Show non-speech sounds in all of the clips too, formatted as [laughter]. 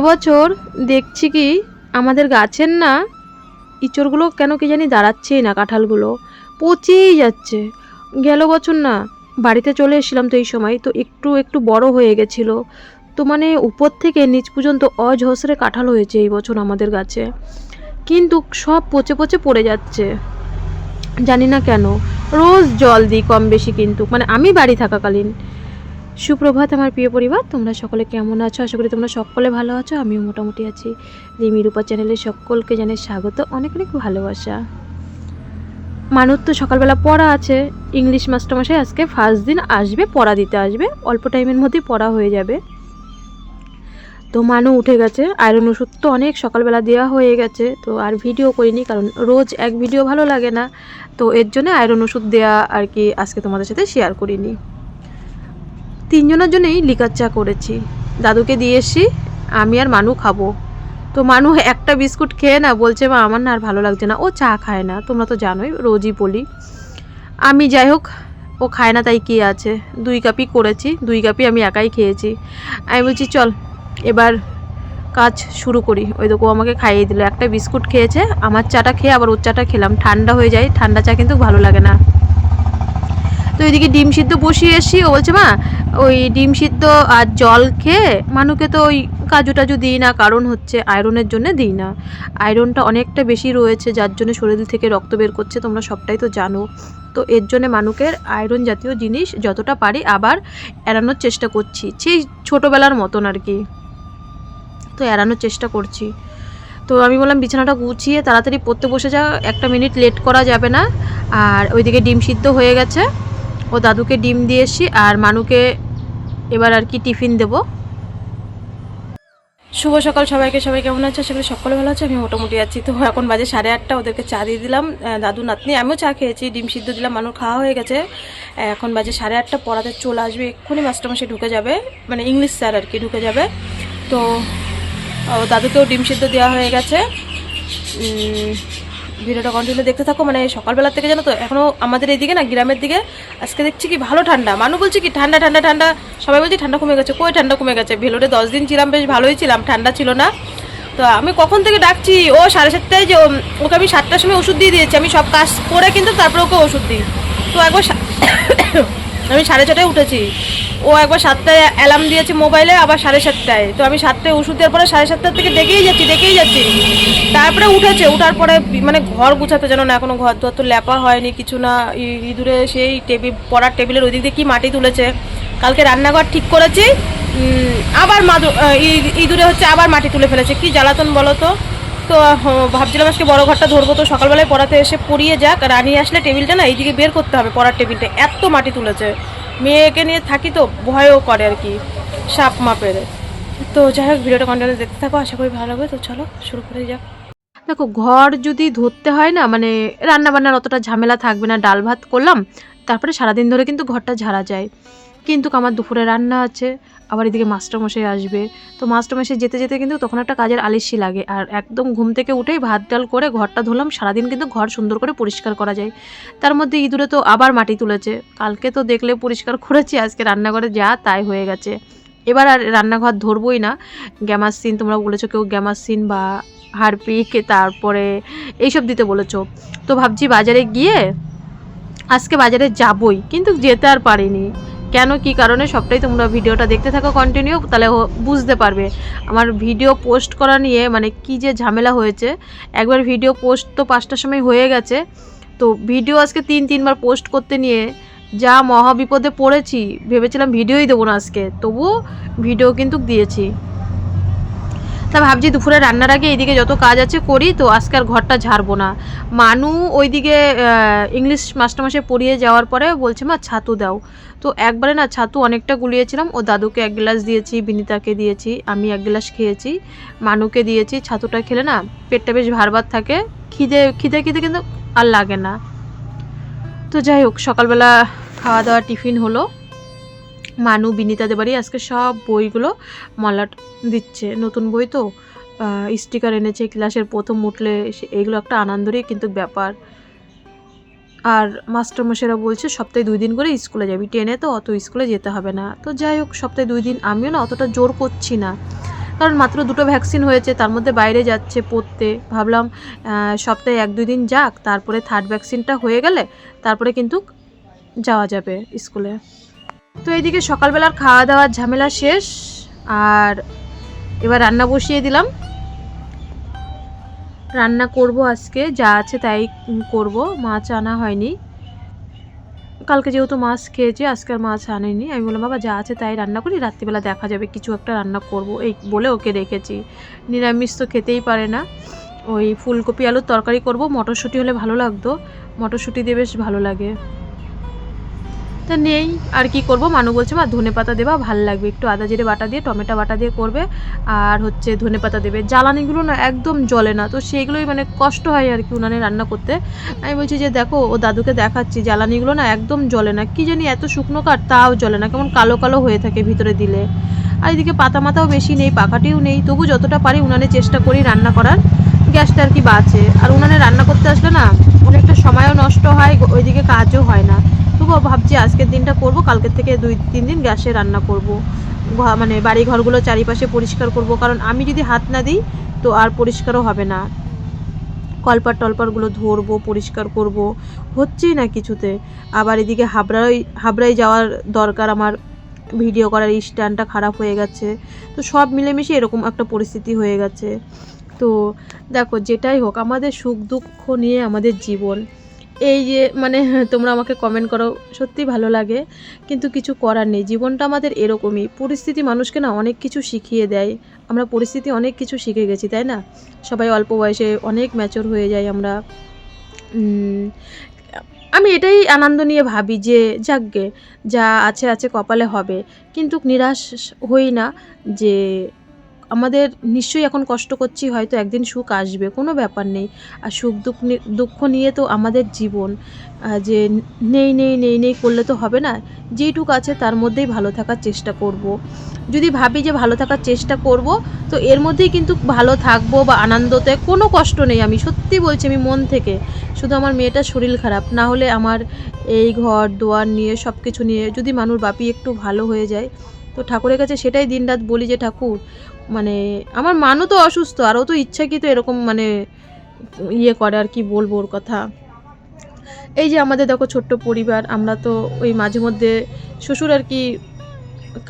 এবছর দেখছি কি আমাদের গাছের না ইঁচড়গুলো কেন কি জানি দাঁড়াচ্ছেই না কাঁঠালগুলো। পচেই যাচ্ছে। গেল বছর না বাড়িতে চলে এসেছিলাম তো এই সময়, তো একটু একটু বড় হয়ে গেছিল। তো মানে উপর থেকে নিচ পর্যন্ত অঝসরে কাঁঠাল হয়েছে এই বছর আমাদের গাছে। কিন্তু সব পচে পচে পড়ে যাচ্ছে। জানি না কেন। রোজ জল দিই কম বেশি কিন্তু। মানে আমি বাড়ি থাকাকালীন। সুপ্রভাত আমার প্রিয় পরিবার, তোমরা সকলে কেমন আছো? আশা করি তোমরা সকলে ভালো আছো, আমিও মোটামুটি আছি। রিমি রূপা চ্যানেলে সকলকে জানাই স্বাগত, অনেক অনেক ভালোবাসা। মানুষ তো সকালবেলা পড়া আছে, ইংলিশ মাস্টারমশাই আজকে ফার্স্ট দিন আসবে, পড়া দিতে আসবে, অল্প টাইমের মধ্যেই পড়া হয়ে যাবে। তো মানু উঠে গেছে আয়রন ওষুধ তো অনেক সকালবেলা দেওয়া হয়ে গেছে, তো আর ভিডিও করিনি, কারণ রোজ এক ভিডিও ভালো লাগে না, তো এর জন্য আয়রন ওষুধ দেওয়া আর কি আজকে তোমাদের সাথে শেয়ার করিনি। তিনজনের জন্যই লিকার চা করেছি। দাদুকে দিয়ে এসছি, আমি আর মানু খাব। তো মানু একটা বিস্কুট খেয়ে না বলছে, মা, আমার না আর ভালো লাগছে না। ও চা খায় না, তোমরা তো জানোই, রোজই বলি। আমি যাই হোক, ও খায় না তাই কি আছে? দুই কাপই করেছি, দুই কাপই আমি একাই খেয়েছি। আমি বলছি, চল, এবার কাজ শুরু করি। ওই দেখো আমাকে খাইয়ে দিল। একটা বিস্কুট খেয়েছে, আমার চাটা খেয়ে আবার ওর চাটা খেলাম। ঠান্ডা হয়ে যায়, ঠান্ডা চা কিন্তু ভালো লাগে না। তো ওইদিকে ডিম সিদ্ধ বসিয়ে এসি ও বলছে, মা, ওই ডিম সিদ্ধ আর জল খেয়ে মানুকে তো ওই কাজু টাজু দিই না, কারণ হচ্ছে আয়রনের জন্য দিই না। আয়রনটা অনেকটা বেশি রয়েছে, যার জন্য শরীর থেকে রক্ত বের করছে, তোমরা সবটাই তো জানো। তো এর জন্য মানুকের আয়রন জাতীয় জিনিস যতটা পারি আবার এড়ানোর চেষ্টা করছি। সেই ছোটোবেলার মতন আর কি। তো এড়ানোর চেষ্টা করছি। তো আমি বললাম, বিছানাটা গুছিয়ে তাড়াতাড়ি পড়তে বসে যা, একটা মিনিট লেট করা যাবে না। আর ওইদিকে ডিম সিদ্ধ হয়ে গেছে। ও দাদুকে ডিম দিয়ে এসছি আর মানুকে এবার আর কি টিফিন দেবো। শুভ সকাল সবাইকে, সবাই কেমন আছে? সেগুলো সকলে ভালো আছে আমি মোটামুটি আছি। তো এখন বাজে সাড়ে আটটা, ওদেরকে চা দিয়ে দিলাম। দাদু নাতনি, আমিও চা খেয়েছি, ডিম সিদ্ধ দিলাম মানুষ খাওয়া হয়ে গেছে। এখন বাজে সাড়ে আটটা, পড়াতে চলে আসবে এক্ষুনি, মাস্টারমশাই ঢুকে যাবে। মানে ইংলিশ স্যার আর কি ঢুকে যাবে। তো দাদুকেও ডিম সিদ্ধ দেওয়া হয়ে গেছে। ভিডিওটা কন্টিনিউ দেখতে থাকো মানে সকালবেলা থেকে জানো তো এখনও আমাদের এই দিকে না, গ্রামের দিকে, আজকে দেখছি কি ভালো ঠান্ডা। মানু বলছি কি, ঠান্ডা ঠান্ডা ঠান্ডা। সবাই বলছে, ঠান্ডা কমে গেছে। কই ঠান্ডা কমে গেছে? ভেলোরে দশ দিন ছিলাম, বেশ ভালোই ছিলাম, ঠান্ডা ছিল না। তো আমি কখন থেকে ডাকছি, ও সাড়ে সাতটায় যে ওকে আমি সাতটার সময় ওষুধ দিয়ে দিয়েছি, আমি সব কাজ করে কিন্তু তারপরে ওকে ওষুধ দিই। তো একবার আমি সাড়ে ছটায় উঠেছি। ও একবার সাতটায় অ্যালার্ম দিয়েছে মোবাইলে আবার সাড়ে সাতটায়। তো আমি সাতটায় ওষুধ দেওয়ার পরে সাড়ে সাতটার থেকে ডেকেই যাচ্ছি ডেকেই যাচ্ছি। তারপরে উঠেছে, উঠার পরে মানে ঘর গুছাতে জানো না, এখনও ঘর দুয়ার তো ল্যাপা হয়নি, কিছু না। ইঁদুরে সেই টেবিল পড়ার টেবিলের ওই দিক দিয়ে কি মাটি তুলেছে। কালকে রান্নাঘর ঠিক করেছি। আবার মাদু ইঁদুরে হচ্ছে আবার মাটি তুলে ফেলেছে। কি জ্বালাতন বলো তো? তো ভাবছিলাম আজকে বড় ঘরটা ধরবো, তো সকালবেলায় পড়াতে এসে পড়িয়ে যাক। রানি আসলে টেবিলটা না এইদিকে বের করতে হবে, পড়ার টেবিলটা। এত মাটি তুলেছে। মেয়েকে নিয়ে থাকি তো, ভয়ও করে আর কি, সাপ মাপের। তো যাই হোক, ভিডিওটা কন্টিনিউ দেখতে থাকো, আশা করি ভালো লাগবে। তো চলো, শুরু করে যাক। দেখো, ঘর যদি ধরতে হয় না মানে রান্না বান্নার অতটা ঝামেলা থাকবে না, ডাল ভাত করলাম, তারপরে সারাদিন ধরে কিন্তু ঘরটা ঝাড়া যায়। কিন্তু আমার দুপুরে রান্না আছে, আবার এদিকে মাস্টারমশাই আসবে। তো মাস্টারমশাই যেতে যেতে কিন্তু তখন একটা কাজের আলিসি লাগে, আর একদম ঘুম থেকে উঠেই ভাত ডাল করে ঘরটা ধরলাম সারাদিন কিন্তু ঘর সুন্দর করে পরিষ্কার করা যায়। তার মধ্যে ইঁদুরে তো আবার মাটি তুলেছে, কালকে তো দেখলে পরিষ্কার করেছি, আজকে রান্নাঘরে যা তাই হয়ে গেছে। এবার আর রান্নাঘর ধরবই না গ্যামাসিন তোমরা বলেছ কেউ গ্যামাসিন বা হারপিক, তারপরে এইসব দিতে বলেছ। তো ভাবছি বাজারে গিয়ে আজকে বাজারে যাবই, কিন্তু যেতে আর পারিনি। কেন, কি কারণে, সবটাই তোমরা ভিডিওটা দেখতে থাকো কন্টিনিউ তাহলে বুঝতে পারবে। আমার ভিডিও পোস্ট করা নিয়ে মানে কি যে ঝামেলা হয়েছে। একবার ভিডিও পোস্ট তো পাঁচটার সময় হয়ে গেছে। তো ভিডিও আজকে তিন, তিনবার পোস্ট করতে নিয়ে যা মহাবিপদে পড়েছি, ভেবেছিলাম ভিডিওই দেবো না আজকে। তবু ভিডিও কিন্তু দিয়েছি। তা ভাবছি দুপুরে রান্নার আগে এইদিকে যত কাজ আছে করি, তো আজকে আর ঘরটা ঝাড়বো না। মানু ওইদিকে ইংলিশ মাস্টারমশাই পড়িয়ে যাওয়ার পরে বলছে, মা, ছাতু দাও। তো একবারে না, ছাতু অনেকটা গুলিয়েছিলাম। ও দাদুকে এক গ্লাস দিয়েছি, বিনিতাকে দিয়েছি, আমি এক গ্লাস খেয়েছি, মানুকে দিয়েছি। ছাতুটা খেলে না, পেটটা বেশ ভারবার থাকে। খিদে খিদে খিদে কিন্তু আর লাগে না। তো যাই হোক, সকালবেলা খাওয়া দাওয়া টিফিন হলো। মানু বিনিতাদের বাড়ি আজকে সব বইগুলো মলাট দিচ্ছে। নতুন বই তো স্টিকার এনেছে, ক্লাসের প্রথম উঠলে এগুলো একটা আনন্দেরই কিন্তু ব্যাপার। আর মাস্টারমশাইরা বলছে, সপ্তাহে দুই দিন করে স্কুলে যাবি। টেনে তো অত স্কুলে যেতে হবে না। তো যাই হোক, সপ্তাহে দুই দিন, আমিও না অতটা জোর করছি না। কারণ মাত্র দুটো ভ্যাকসিন হয়েছে, তার মধ্যে বাইরে যাচ্ছে পড়তে। ভাবলাম সপ্তাহে এক, দুই দিন যাক, তারপরে থার্ড ভ্যাকসিনটা হয়ে গেলে, তারপরে কিন্তু যাওয়া যাবে স্কুলে। তো এইদিকে সকালবেলার খাওয়া দাওয়ার ঝামেলা শেষ, আর এবার রান্না বসিয়ে দিলাম। রান্না করব আজকে, যা আছে তাই করব, মাছ আনা হয়নি। কালকে যেহেতু মাছ খেয়েছি, আজকে আর মাছ আনেনি। আমি বললাম, বাবা, যা আছে তাই রান্না করি, রাত্রিবেলা দেখা যাবে, কিছু একটা রান্না করব। এই বলে ওকে রেখেছি। নিরামিষ তো খেতেই পারে না। ওই ফুলকপি, আলুর তরকারি করব, মটরশুঁটি হলে ভালো লাগতো। মটরশুঁটি দিয়ে বেশ ভালো লাগে। তা নেই, আর কি করব? মানু বলছে, মা, ধনে পাতা দেবা ভালো লাগবে। একটু আদা জিরে বাটা দিয়ে, টমেটো বাটা দিয়ে করবে। আর হচ্ছে ধনে পাতা দেবে। জ্বালানিগুলো না একদম জ্বলে না, তো সেইগুলোই মানে কষ্ট হয় আর কি উনানে রান্না করতে। আমি বলছি যে, দেখো, ও দাদুকে দেখাচ্ছি, জ্বালানিগুলো না একদম জ্বলে না। কি জানি এত শুকনো কাঠ, তাও জ্বলে না, কেমন কালো কালো হয়ে থাকে ভিতরে দিলে। আর এদিকে পাতা মাথাও বেশি নেই, পাখাটিও নেই, তবু যতটা পারি উনানে চেষ্টা করি রান্না করার। গ্যাসটা আর কি বাঁচে। আর উনানে রান্না করতে আসলে না, অনেকটা সময়ও নষ্ট হয় ওইদিকে কাজও হয় না। তবুও ভাবছি আজকের দিনটা করব, কালকের থেকে দুই, তিন দিন গ্যাসে রান্না করব। মানে বাড়ি ঘরগুলো চারিপাশে পরিষ্কার করব, কারণ আমি যদি হাত না দিই তো আর পরিষ্কারও হবে না। কলপার টলপারগুলো ধরবো, পরিষ্কার করব, হচ্ছেই না কিছুতে। আবার এদিকে হাবড়াই হাবড়ায় যাওয়ার দরকার আমার, ভিডিও করার স্ট্যান্ডটা খারাপ হয়ে গেছে। তো সব মিলেমিশে এরকম একটা পরিস্থিতি হয়ে গেছে। তো দেখো, যেটাই হোক, আমাদের সুখ দুঃখ নিয়ে আমাদের জীবন। এই যে মানে তোমরা আমাকে কমেন্ট করো সত্যি ভালো লাগে। কিন্তু কিছু করার নেই। জীবনটা আমাদের এরকমই। পরিস্থিতি মানুষকে না অনেক কিছু শিখিয়ে দেয়। আমরা পরিস্থিতি অনেক কিছু শিখে গেছি, তাই না? সবাই অল্প বয়সে অনেক ম্যাচর হয়ে যাই আমরা। আমি এটাই আনন্দ নিয়ে ভাবি যে, যাকগে, যা আছে আছে কপালে হবে। কিন্তু নিরাশ হই না যে আমাদের নিশ্চয়ই এখন কষ্ট করছি, হয়তো একদিন সুখ আসবে, কোনো ব্যাপার নেই। আর সুখ দুঃখ দুঃখ নিয়ে তো আমাদের জীবন যে নেই নেই নেই নেই করলে তো হবে না। যেইটুক আছে তার মধ্যেই ভালো থাকার চেষ্টা করব। যদি ভাবি যে ভালো থাকার চেষ্টা করব, তো এর মধ্যেই কিন্তু ভালো থাকব বা আনন্দতে কোনো কষ্ট নেই আমি। সত্যি বলছি আমি মন থেকে, শুধু আমার মেয়েটার শরীর খারাপ, না হলে আমার এই ঘর, দুয়ার নিয়ে সব কিছু নিয়ে যদি মানুষ বাপি একটু ভালো হয়ে যায়, তো ঠাকুরের কাছে সেটাই দিনরাত বলি যে, ঠাকুর মানে আমার মানু তো অসুস্থ আর ও তো ইচ্ছাকৃত এরকম মানে ইয়ে করে আর কি বলব ওর কথা। এই যে আমাদের দেখো ছোট্ট পরিবার, আমরা তো ওই মাঝে মধ্যে শ্বশুর আর কি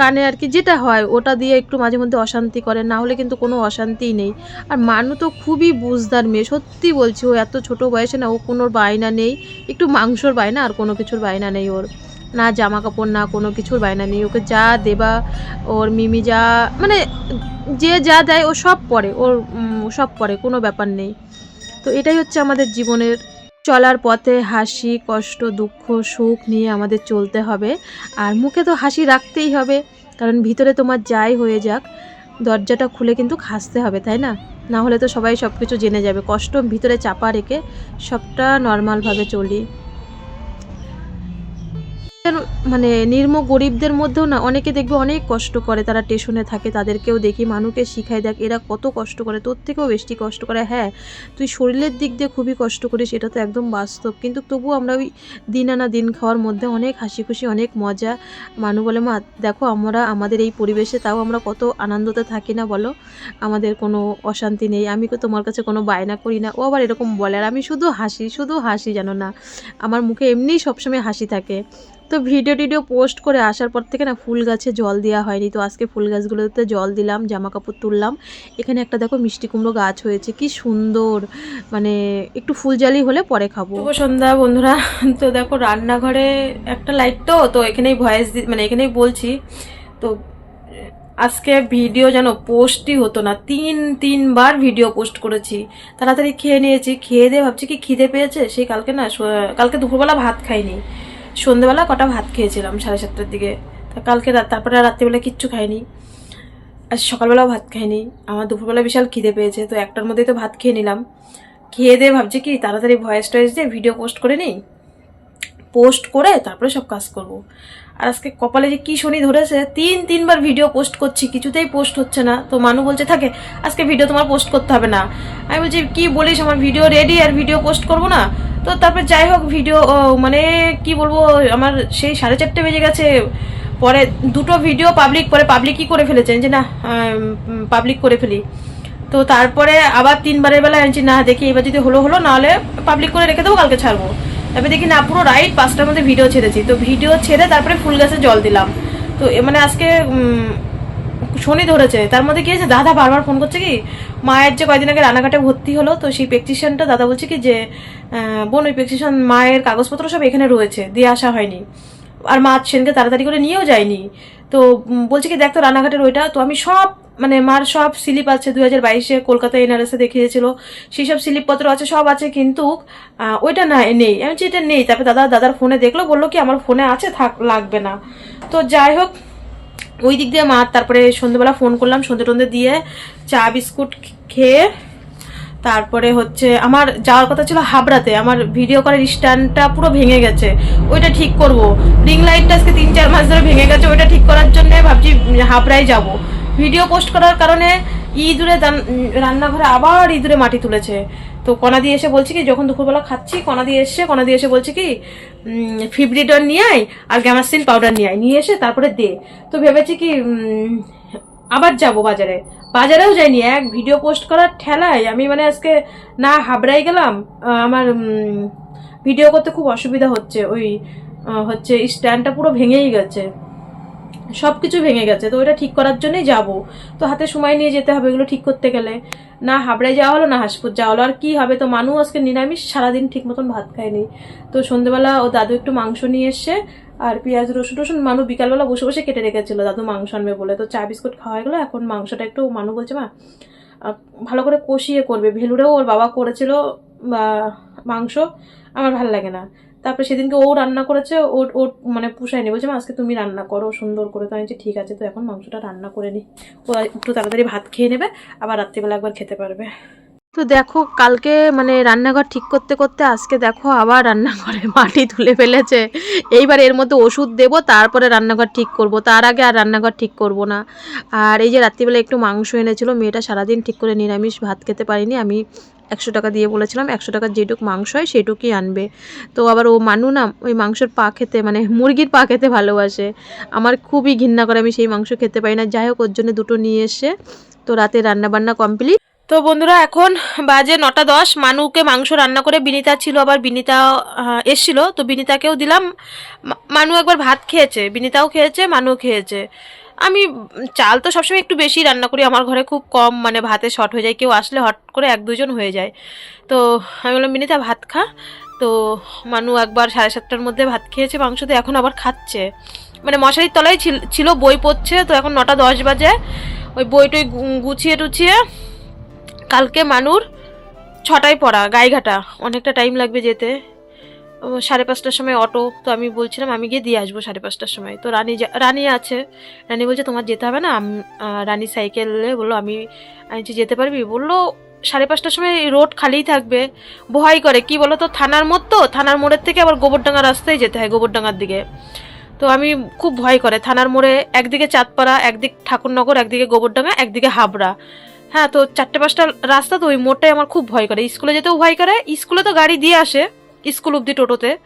কানে আর কি যেটা হয়, ওটা দিয়ে একটু মাঝে মধ্যে অশান্তি করে, না হলে কিন্তু কোনো অশান্তিই নেই। আর মানু তো খুবই বুঝদার মেয়ে, সত্যি বলছি, ও এত ছোট বয়সে না, ও কোনো বায়না নেই, একটু মাংসর বায়না আর কোনো কিছুর বায়না নেই ওর। না জামা কাপড় না কোনো কিছুর বায়না নেই। ওকে যা দেবা, ওর মিমি যা মানে যে যা দেয় ও সব পরে ওর সব পরে কোনো ব্যাপার নেই। তো এটাই হচ্ছে আমাদের জীবনের চলার পথে হাসি, কষ্ট, দুঃখ, সুখ নিয়ে আমাদের চলতে হবে। আর মুখে তো হাসি রাখতেই হবে, কারণ ভিতরে তোমার যাই হয়ে যাক, দরজাটা খুলে কিন্তু হাসতে হবে, তাই না? না হলে তো সবাই সব কিছু জেনে যাবে। কষ্ট ভিতরে চাপা রেখে সবটা নর্মালভাবে চলি। মানে নির্ম গরিবদের মধ্যেও না, অনেকে দেখবে অনেক কষ্ট করে। তারা স্টেশনে থাকে, তাদেরকেও দেখি, মানুষকে শিখায় দেখ, এরা কত কষ্ট করে, তোর থেকেও বেশি কষ্ট করে। হ্যাঁ তুই শরীরের দিক দিয়ে খুবই কষ্ট করিস, এটা তো একদম বাস্তব। কিন্তু তবু আমরা ওই দিন আনা দিন খাওয়ার মধ্যে অনেক হাসি খুশি, অনেক মজা। মানু বলে, মা, দেখো আমরা, আমাদের এই পরিবেশে তাও আমরা কত আনন্দতে থাকি না বলো? আমাদের কোনো অশান্তি নেই, আমি তো তোমার কাছে কোনো বায়না করি না। ও আবার এরকম বলে, আর আমি শুধু হাসি শুধু হাসি জানো না। আমার মুখে এমনিই সবসময় হাসি থাকে। তো ভিডিও টিডিও পোস্ট করে আসার পর থেকে না ফুল গাছে জল দেওয়া হয়নি। তো আজকে ফুল গাছগুলোতে জল দিলাম জামা কাপড় তুললাম। এখানে একটা দেখো মিষ্টি কুমড়ো গাছ হয়েছে, কি সুন্দর। মানে একটু ফুল জালি হলে পরে খাব। সন্ধ্যা বন্ধুরা। তো দেখো রান্নাঘরে একটা লাইট তো তো এখানেই ভয়েস মানে এখানেই বলছি। তো আজকে ভিডিও যেন পোস্টই হতো না। তিন, তিনবার ভিডিও পোস্ট করেছি। তাড়াতাড়ি খেয়ে নিয়েছি। খেয়ে দিয়ে ভাবছি কি খিদে পেয়েছে? সেই কালকে না কালকে দুপুরবেলা ভাত খাইনি। সন্ধেবেলা কটা ভাত খেয়েছিলাম, সাড়ে সাতটার দিকে। তা কালকে তারপরে রাত্রিবেলা কিচ্ছু খাইনি। আর সকালবেলাও ভাত খাইনি। আমার দুপুরবেলা বিশাল খিদে পেয়েছে, তো একটার মধ্যেই তো ভাত খেয়ে নিলাম। খেয়ে দিয়ে ভাবছি কি, তাড়াতাড়ি ভয়েস টয়েস দিয়ে ভিডিও পোস্ট করে নিই? পোস্ট করে তারপরে সব কাজ করব। আর আজকে কপালে যে কী শনি ধরেছে, তিন তিনবার ভিডিও পোস্ট করছি, কিছুতেই পোস্ট হচ্ছে না। তো মানু বলছে, থাকে, আজকে ভিডিও তোমার পোস্ট করতে হবে না। আমি বলছি, কি বলিস, আমার ভিডিও রেডি আর ভিডিও পোস্ট করব না? তো তারপর যাই হোক ভিডিও মানে কি বলব, আমার সেই সাড়ে চারটে বেজে গেছে। পরে দুটো ভিডিও পাবলিক পরে পাবলিকই করে ফেলেছেন যে, না পাবলিক করে ফেলি। তো তারপরে আবার তিনবারের বেলা আনছি না, দেখি এবার যদি হলো হলো নাহলে পাবলিক করে রেখে দেবো, কালকে ছাড়বো। তারপরে দেখি, না, পুরো রাইট, পাঁচটার মধ্যে ভিডিও ছেড়েছি। তো ভিডিও ছেড়ে তারপরে ফুল গাছে জল দিলাম। তো মানে আজকে শনি ধরেছে। তার মধ্যে কি হয়েছে? দাদা বারবার ফোন করছে কি? মায়ের যে কয়দিন আগে রানাঘাটে ভর্তি হলো, তো সেই প্রেকটিশনটা দাদা বলছে কি যে বোন ওই প্রেকটিশন মায়ের কাগজপত্র সব এখানে রয়েছে, দিয়ে আসা হয়নি। আর মা সেনকে তাড়াতাড়ি করে নিয়েও যায়নি। তো বলছে কি, দেখ তো রানাঘাটের ওইটা, তো আমি সব মানে মার সব স্লিপ আছে দু হাজার বাইশে কলকাতা এনআরএসে দেখিয়েছিল, সেই সব স্লিপপত্র আছে, সব আছে, কিন্তু ওইটা না, নেই। আমি এটা নেই। তারপরে দাদা, দাদার ফোনে দেখল, বলল কি, আমার ফোনে আছে, থাক, লাগবে না। তো যাই হোক ওই দিক দিয়ে মা তারপরে সন্ধ্যেবেলা ফোন করলাম, সন্ধ্যে টন্ধে দিয়ে চা, বিস্কুট খেয়ে তারপরে হচ্ছে আমার যাওয়ার কথা ছিল হাবড়াতে, আমার ভিডিও করার স্ট্যান্ডটা পুরো ভেঙে গেছে। ওইটা ঠিক করব। রিং লাইটটা আজকে তিন চার মাস ধরে ভেঙে গেছে, ওইটা ঠিক করার জন্য ভাবছি হাবড়ায় যাব। ভিডিও পোস্ট করার কারণে ইঁদুরে রান্নাঘরে আবার ইঁদুরে মাটি তুলেছে। তো কণা দিয়ে এসে বলছি কি, যখন দুপুরবেলা খাচ্ছি, কণা দিয়ে এসে, কণা দিয়ে এসে বলছি কি ফিব্রিডন নিয়ে আয় আর গ্যামাসিন পাউডার নিয়ে আয়, নিয়ে এসে তারপরে দে। তো ভেবেছি কি আবার যাব বাজারে। বাজারেও যাইনি, এক ভিডিও পোস্ট করার ঠেলায় আমি মানে আজকে না হাবড়াই গেলাম আমার ভিডিও করতে খুব অসুবিধা হচ্ছে, ওই হচ্ছে স্ট্যান্ডটা পুরো ভেঙেই গেছে। সব কিছু ভেঙে গেছে, তো ওটা ঠিক করার জন্যই যাব। তো হাতে সময় নিয়ে যেতে হবে এগুলো ঠিক করতে গেলে। না হাবড়ায় যাওয়া হলো, না হাসপুর যাওয়া হলো। আর কি হবে? তো মানু আজকে নিরামিষ, সারাদিন ঠিক মতন ভাত খায়নি। তো সন্ধ্যেবেলা ও দাদু একটু মাংস নিয়ে এসছে, আর পেঁয়াজ, রসুন, টসুন মানু বিকালবেলা বসে বসে কেটে রেখেছিল, দাদু মাংস আনবে বলে। তো চা, বিস্কুট খাওয়া গেলো, এখন মাংসটা একটু মানু বলছে, মা ভালো করে কষিয়ে করবে। ভেলুরেও ওর বাবা করেছিল, বা, মাংস। আমার ভালো লাগে না। তারপরে সেদিনকে ও রান্না করেছে ওর ওর মানে পুষায়নি। বলছে আজকে তুমি রান্না করো, সুন্দর করে। তো আমি ঠিক আছে, তো এখন মাংসটা রান্না করে নি। ও একটু তাড়াতাড়ি ভাত খেয়ে নেবে, আবার রাত্রিবেলা একবার খেতে পারবে। তো দেখো, কালকে মানে রান্নাঘর ঠিক করতে করতে আজকে দেখো আবার রান্নাঘরে [laughs] মাটি তুলে ফেলেছে। এইবার এর মধ্যে ওষুধ দেবো, তারপরে রান্নাঘর ঠিক করব। তার আগে আর রান্নাঘর ঠিক করব না। আর এই যে রাত্রিবেলা একটু মাংস এনেছিল, মেয়েটা সারাদিন ঠিক করে নিরামিষ ভাত খেতে পারিনি। আমি একশো টাকা দিয়ে বলেছিলাম, একশো টাকার যেটুক মাংস হয় সেটুকুই আনবে। তো আবার ও মানু না, ওই মাংসের পা খেতে মানে মুরগির পা খেতে ভালোবাসে। আমার খুবই ঘৃণা করে আমি সেই মাংস খেতে পারি না। যাই হোক, ওর জন্য দুটো নিয়ে এসে তো রাতে রান্না বান্না কমপ্লিট তো বন্ধুরা, এখন বাজে নটা দশ। মানুকে মাংস রান্না করে বিনিতা ছিল, আবার বিনিতা এসছিল। তো বিনিতাকেও দিলাম। মানু একবার ভাত খেয়েছে, বিনিতাও খেয়েছে, মানুও খেয়েছে। আমি চাল তো সবসময় একটু বেশি রান্না করি। আমার ঘরে খুব কম মানে ভাতে শর্ট হয়ে যায়। কেউ আসলে হট করে এক দুজন হয়ে যায়। তো আমি বললাম বিনিতা ভাত খা। তো মানু একবার সাড়ে সাতটার মধ্যে ভাত খেয়েছে, মাংস তো এখন আবার খাচ্ছে। মানে মশারির তলায় ছিল- বই পড়ছে, তো এখন নটা দশ বাজে। ওই বইটই গুছিয়ে টুছিয়ে কালকে মানুর ছটায় পড়া, গাইঘাটা। অনেকটা টাইম লাগবে যেতে। সাড়ে পাঁচটার সময় অটো, তো আমি বলছিলাম, আমি গিয়ে দিয়ে আসব সাড়ে পাঁচটার সময়। তো রানী রানী আছে। রানী বলছে, তোমার যেতে হবে না? রানী সাইকেলে বলল, আমি আমি যেতে পারবি? বলল, সাড়ে পাঁচটার সময় রোড খালিই থাকবে। ভয় করে, কি বলো তো থানার মোড় তো, থানার মোড়ের থেকে আবার গোবরডাঙ্গা রাস্তায় যেতে হয় গোবরডাঙ্গার দিকে। তো আমি খুব ভয় করে, থানার মোড়ে একদিকে চাঁদপাড়া, একদিক ঠাকুরনগর, একদিকে গোবরডাঙ্গা, একদিকে হাবড়া। হ্যাঁ তো চারটে পাঁচটা রাস্তা, তো ওই মোড়টাই আমার খুব ভয় করে। স্কুলে যেতেও ভয় করে, স্কুলে তো গাড়ি দিয়ে আসে। স্কুল অবধি টোটোতে।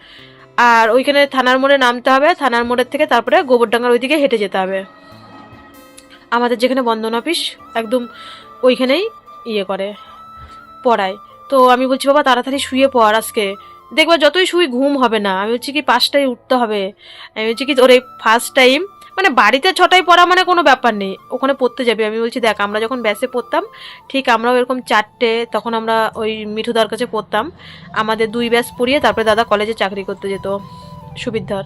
আর ওইখানে থানার মোড়ে নামতে হবে, থানার মোড়ের থেকে তারপরে গোবরডাঙ্গার ওইদিকে হেঁটে যেতে হবে। আমাদের যেখানে বন্ধন অফিস, একদম ওইখানেই ইয়ে করে, পড়ায়। তো আমি বলছি, বাবা, তাড়াতাড়ি শুয়ে পড় আজকে। দেখবা, যতই শুই ঘুম হবে না। আমি বলছি কি, পাঁচটায় উঠতে হবে। আমি বলছি কি, তোর এই ফার্স্ট টাইম মানে বাড়িতে ছটায় পড়া মানে কোনো ব্যাপার নেই, ওখানে পড়তে যাবে। আমি বলছি, দেখ, আমরা যখন ব্যাসে পড়তাম, ঠিক আমরাও এরকম চারটে, তখন আমরা ওই মিঠুদার কাছে পড়তাম। আমাদের দুই ব্যাস পড়িয়ে তারপরে দাদা কলেজে চাকরি করতে যেত, সুবিধার।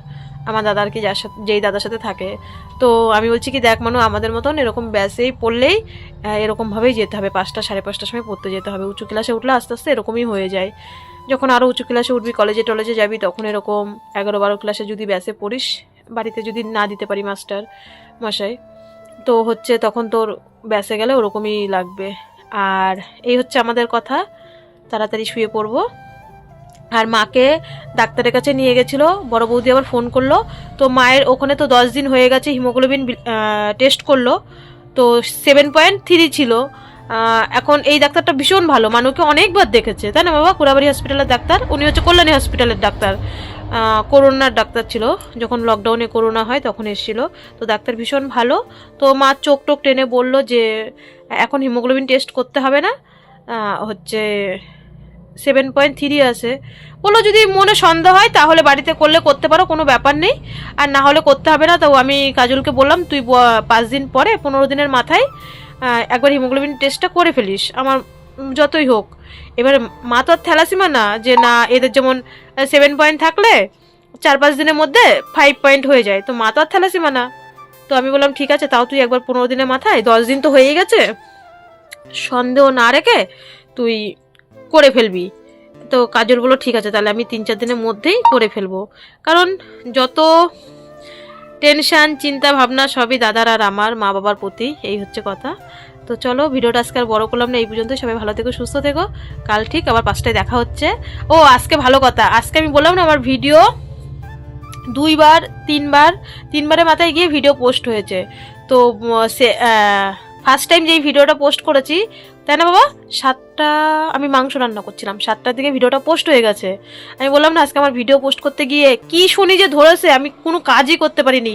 আমার দাদা আর কি যার সাথে, যেই দাদার সাথে থাকে। তো আমি বলছি কি, দেখ, মানু, আমাদের মতন এরকম ব্যাসেই পড়লেই এরকমভাবেই যেতে হবে। পাঁচটা, সাড়ে পাঁচটার সময় পড়তে যেতে হবে। উঁচু ক্লাসে উঠলে আস্তে আস্তে এরকমই হয়ে যায়। যখন আরও উঁচু ক্লাসে উঠবি কলেজে টলেজে যাবি, তখন এরকম এগারো, বারো ক্লাসে যদি ব্যাসে পড়িস বাড়িতে যদি না দিতে পারি মাস্টার মশাই, তো হচ্ছে তখন তোর ব্যাসে গেলে ওরকমই লাগবে। আর এই হচ্ছে আমাদের কথা, তাড়াতাড়ি শুয়ে পড়ব। আর মাকে ডাক্তারের কাছে নিয়ে গেছিল, বড় বৌদি আবার ফোন করল, তো মায়ের ওখানে তো দশ দিন হয়ে গেছে হিমোগ্লোবিন টেস্ট করল, তো সেভেন পয়েন্ট থ্রি ছিল। এখন এই ডাক্তারটা ভীষণ ভালো মানুষকে অনেকবার দেখেছে, তাই না বাবা? কুড়াবাড়ি হসপিটালের ডাক্তার, উনি হচ্ছে কল্যাণী হসপিটালের ডাক্তার। করোনার ডাক্তার ছিল। যখন লকডাউনে করোনা হয় তখন এসেছিল। তো ডাক্তার ভীষণ ভালো। তো মা চোখ টোক টেনে বলল যে, এখন হিমোগ্লোবিন টেস্ট করতে হবে না। হচ্ছে সেভেন পয়েন্ট থ্রি আছে। বলল, যদি মনে সন্দেহ হয় তাহলে বাড়িতে করলে করতে পারো, কোনো ব্যাপার নেই। আর না হলে করতে হবে না। তো আমি কাজলকে বললাম, তুই পাঁচ দিন পরে, পনেরো দিনের মাথায় একবার হিমোগ্লোবিন টেস্টটা করে ফেলিস। আমার যতই হোক। এবারে মা তো আর থ্যালাসিমা না যে না, এদের যেমন সেভেন পয়েন্ট থাকলে চার পাঁচ দিনের মধ্যে ফাইভ পয়েন্ট হয়ে যায়। তো মা তো আর থ্যালাসিমা না। তো আমি বললাম, ঠিক আছে, তাও তুই একবার পনেরো দিনের মাথায়, দশ দিন তো হয়েই গেছে। সন্দেহ না রেখে তুই করে ফেলবি। তো কাজল বলো ঠিক আছে, তাহলে আমি তিন চার দিনের মধ্যেই করে ফেলব। কারণ যত টেনশন, চিন্তা ভাবনা সবই দাদার আর আমার মা বাবার প্রতি, এই হচ্ছে কথা। তো চলো, ভিডিওটা আজকে আর বড় করলাম না, এই পর্যন্ত সবাই ভালো থেকো, সুস্থ থেকো। কাল ঠিক আবার পাঁচটায় দেখা হচ্ছে। ও, আজকে ভালো কথা, আজকে আমি বললাম না আমার ভিডিও দুইবার, তিনবার, তিনবারের মাথায় গিয়ে ভিডিও পোস্ট হয়েছে। তো সে ফার্স্ট টাইম যেই ভিডিওটা পোস্ট করেছি তাই না বাবা? সাতটা, আমি মাংস রান্না করছিলাম। সাতটার দিকে ভিডিওটা পোস্ট হয়ে গেছে। আমি বললাম না, আজকে আমার ভিডিও পোস্ট করতে গিয়ে কি শনি যে ধরেছে, আমি কোনো কাজই করতে পারিনি।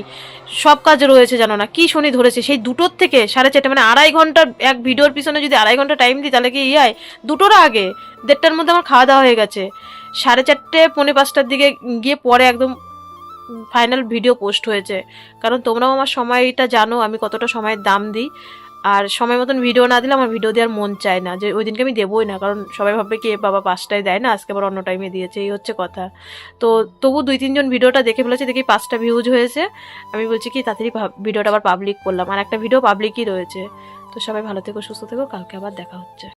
সব কাজ রয়েছে জানো না, কি শনি ধরেছে? সেই দুটোর থেকে সাড়ে চারটে মানে আড়াই ঘণ্টা, এক ভিডিওর পিছনে যদি আড়াই ঘণ্টা টাইম দিই, তাহলে কি ইয়ে দুটোর আগে, দেড়টার মধ্যে আমার খাওয়া দাওয়া হয়ে গেছে। সাড়ে চারটে, পৌনে পাঁচটার দিকে গিয়ে পরে একদম ফাইনাল ভিডিও পোস্ট হয়েছে। কারণ তোমরাও আমার সময়টা জানো, আমি কতটা সময়ের দাম দিই। আর সময় মতন ভিডিও না দিলে আমার ভিডিও দেওয়ার মন চায় না। যে ওই দিনকে আমি দেবোই না, কারণ সবাই ভাববে কি, বাবা পাঁচটায় দেয় না, আজকে আবার অন্য টাইমে দিয়েছে, এই হচ্ছে কথা। তো তবু দুই তিনজন ভিডিওটা দেখে ফেলেছে, দেখি পাঁচটা ভিউজ হয়েছে। আমি বলছি কি, তাড়াতাড়ি ভিডিওটা আবার পাবলিক করলাম। আর একটা ভিডিও পাবলিকই রয়েছে। তো সবাই ভালো থেকো, সুস্থ থেকো, কালকে আবার দেখা হচ্ছে।